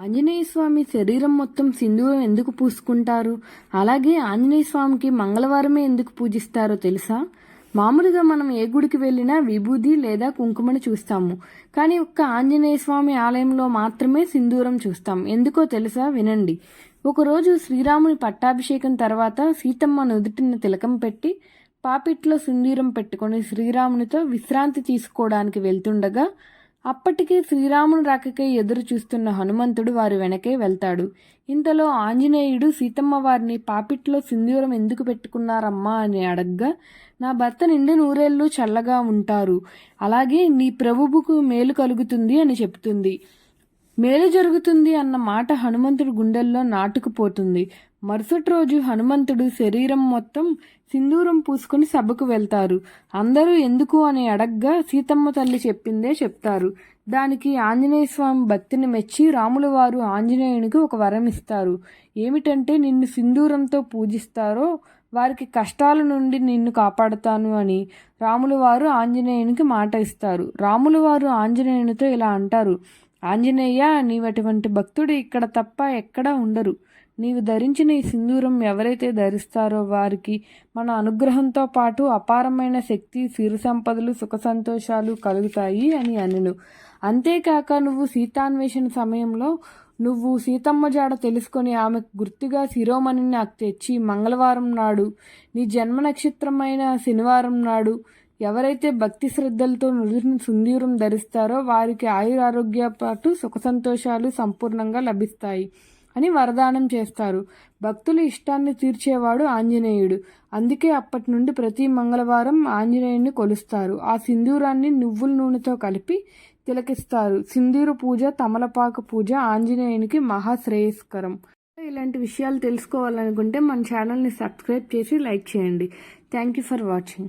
ఆంజనేయ స్వామి శరీరం మొత్తం సింధూరం ఎందుకు పూసుకుంటారు? అలాగే ఆంజనేయ స్వామికి మంగళవారమే ఎందుకు పూజిస్తారో తెలుసా? మామూలుగా మనం ఏ గుడికి వెళ్ళినా విభూది లేదా కుంకుమని చూస్తాము. కానీ ఒక్క ఆంజనేయ స్వామి ఆలయంలో మాత్రమే సింధూరం చూస్తాం. ఎందుకో తెలుసా? వినండి. ఒకరోజు శ్రీరాముని పట్టాభిషేకం తర్వాత సీతమ్మ నుదుటిన తిలకం పెట్టి పాపిట్లో సింధూరం పెట్టుకొని శ్రీరామునితో విశ్రాంతి తీసుకోవడానికి వెళ్తుండగా అప్పటికే శ్రీరాముని రాకకై ఎదురు చూస్తున్న హనుమంతుడు వారి వెనకే వెళ్తాడు. ఇంతలో ఆంజనేయుడు సీతమ్మ వారిని పాపిట్లో సింధూరం ఎందుకు పెట్టుకున్నారమ్మా అని అడగ్గా నా భర్త నిండి నూరేళ్ళు చల్లగా ఉంటారు. అలాగే నీ ప్రభువుకు మేలు కలుగుతుంది అని చెప్తుంది. మేలు జరుగుతుంది అన్న మాట హనుమంతుడి గుండెల్లో నాటుకుపోతుంది. మరుసటి రోజు హనుమంతుడు శరీరం మొత్తం సింధూరం పూసుకుని సభకు వెళ్తారు. అందరూ ఎందుకు అని అడగ్గా సీతమ్మ తల్లి చెప్పిందే చెప్తారు. దానికి ఆంజనేయ స్వామి భక్తిని మెచ్చి రాముల వారు ఆంజనేయునికి ఒక వరం ఇస్తారు. ఏమిటంటే నిన్ను సింధూరంతో పూజిస్తారో వారికి కష్టాల నుండి నిన్ను కాపాడుతాను అని రాములవారు ఆంజనేయునికి మాట ఇస్తారు. రాములవారు ఆంజనేయునితో ఇలా అంటారు. ఆంజనేయ నీవటువంటి భక్తుడు ఇక్కడ తప్ప ఎక్కడా ఉండరు. నీవు ధరించిన ఈ సింధూరం ఎవరైతే ధరిస్తారో వారికి మన అనుగ్రహంతో పాటు అపారమైన శక్తి సిరు సంపదలు సుఖ సంతోషాలు కలుగుతాయి అని అనెను. అంతేకాక నువ్వు సీతాన్వేషణ సమయంలో నువ్వు సీతమ్మ జాడ తెలుసుకొని ఆమెకు గుర్తుగా శిరోమణిని నాకు తెచ్చి మంగళవారం నాడు నీ జన్మ నక్షత్రమైన శనివారం నాడు ఎవరైతే భక్తి శ్రద్ధలతో నుదుటిని సుందీరం ధరిస్తారో వారికి ఆయురారోగ్య పాటు సుఖ సంతోషాలు సంపూర్ణంగా లభిస్తాయి అని వరదానం చేస్తారు. భక్తుల ఇష్టాన్ని తీర్చేవాడు ఆంజనేయుడు. అందుకే అప్పటి నుండి ప్రతి మంగళవారం ఆంజనేయుడిని కొలుస్తారు. ఆ సింధూరాన్ని నువ్వుల నూనెతో కలిపి తిలకిస్తారు. సింధూరు పూజ తమలపాక పూజ ఆంజనేయునికి మహాశ్రేయస్కరం. ఇలాంటి విషయాలు తెలుసుకోవాలనుకుంటే మన ఛానల్ని సబ్స్క్రైబ్ చేసి లైక్ చేయండి. Thank you for watching.